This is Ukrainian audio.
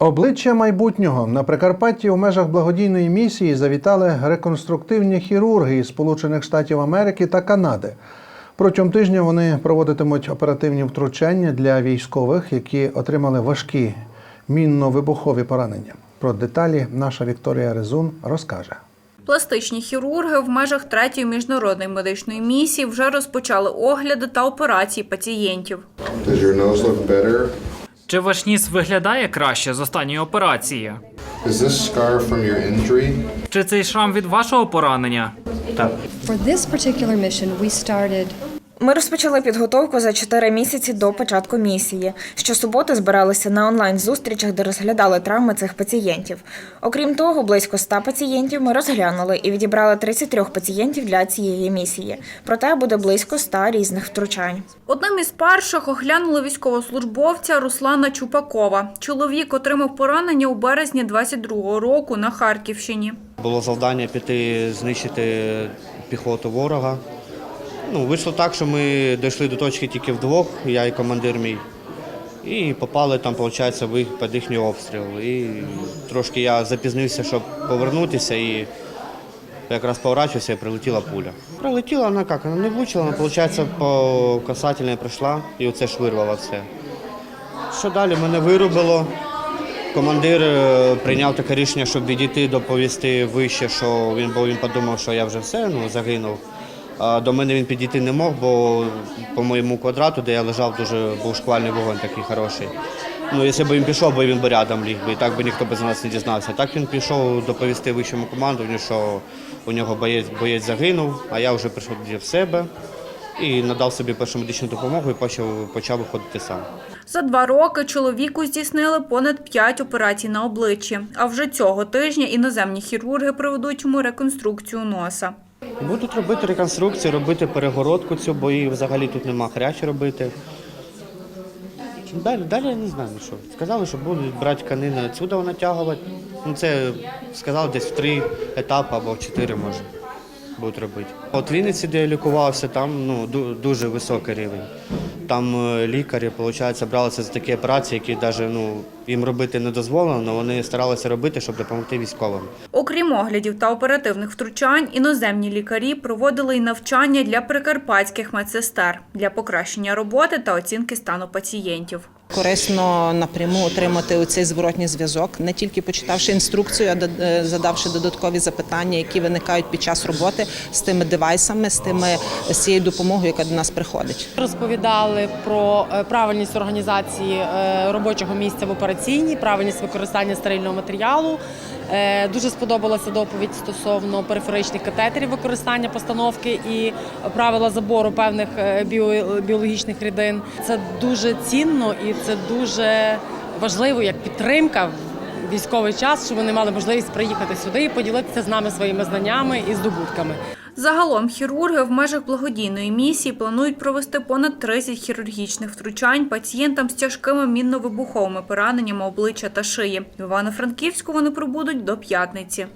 Обличчя майбутнього на Прикарпатті у межах благодійної місії завітали реконструктивні хірурги із Сполучених Штатів Америки та Канади. Протягом тижня вони проводитимуть оперативні втручання для військових, які отримали важкі мінно-вибухові поранення. Про деталі наша Вікторія Резун розкаже. Пластичні хірурги в межах третьої міжнародної медичної місії вже розпочали огляди та операції пацієнтів. Чи ваш ніс виглядає краще з останньої операції? Is this scar from your injury? Чи цей шрам від вашого поранення? For this particular mission, we started Ми розпочали підготовку за 4 місяці до початку місії. Щосуботи збиралися на онлайн-зустрічах, де розглядали травми цих пацієнтів. Окрім того, близько 100 пацієнтів ми розглянули і відібрали 33 пацієнтів для цієї місії. Проте буде близько 100 різних втручань. Одним із перших оглянули військовослужбовця Руслана Чупакова. Чоловік отримав поранення у березні 22-го року на Харківщині. Було завдання піти знищити піхоту ворога. Ну, вийшло так, що ми дійшли до точки тільки вдвох, я і командир мій. І попали там, виходить, в під їхній обстріл. І трошки я запізнився, щоб повернутися, і якраз поворачився і прилетіла пуля. Прилетіла вона як, вона не влучила, вона, виходить, по касательній пройшла і оце ж вирвало все. Що далі? Мене вирубило. Командир е, прийняв таке рішення, щоб відійти доповісти вище, що він, бо він подумав, що я вже все, ну, загинув. До мене він підійти не мог, бо по моєму квадрату, де я лежав, дуже був шквальний вогонь такий хороший. Ну, якщо б він пішов, бо він би рядом ліг би, і так би ніхто без нас не дізнався. Так він пішов доповісти вищому командуванню, що у нього боєць, боєць загинув, а я вже прийшов в себе і надав собі першу медичну допомогу і почав, почав виходити сам. За два роки чоловіку здійснили понад п'ять операцій на обличчі. А вже цього тижня іноземні хірурги проведуть йому реконструкцію носа. Будуть робити реконструкцію, робити перегородку цю, бо її взагалі тут нема хрящі робити. Далі, далі я не знаю, що. Сказали, що будуть брати тканини відсюди натягувати. Ну, це сказали десь в три етапи або в чотири може будуть робити. От Вінниці, де я лікувався, там ну, дуже високий рівень. Там е, лікарі, виходить, бралися за такі операції, які навіть ну, їм робити не дозволено, але вони старалися робити, щоб допомогти військовим. Окрім оглядів та оперативних втручань, іноземні лікарі проводили й навчання для прикарпатських медсестер для покращення роботи та оцінки стану пацієнтів. Корисно напряму отримати оцей зворотній зв'язок, не тільки почитавши інструкцію, а е, задавши додаткові запитання, які виникають під час роботи з тими девайсами, з тими з цією допомогою, яка до нас приходить. Розповідали про е, правильність організації е, робочого місця в операційній, правильність використання стерильного матеріалу. Е, Дуже сподобалася доповідь стосовно периферичних катетерів використання постановки і правила забору певних е, біо- біологічних рідин. Це дуже цінно і це дуже важливо як підтримка в військовий час, що вони мали можливість приїхати сюди і поділитися з нами своїми знаннями і здобутками. Загалом хірурги в межах благодійної місії планують провести понад 30 хірургічних втручань пацієнтам з тяжкими мінно-вибуховими пораненнями обличчя та шиї. В Івано-Франківську вони пробудуть до п'ятниці.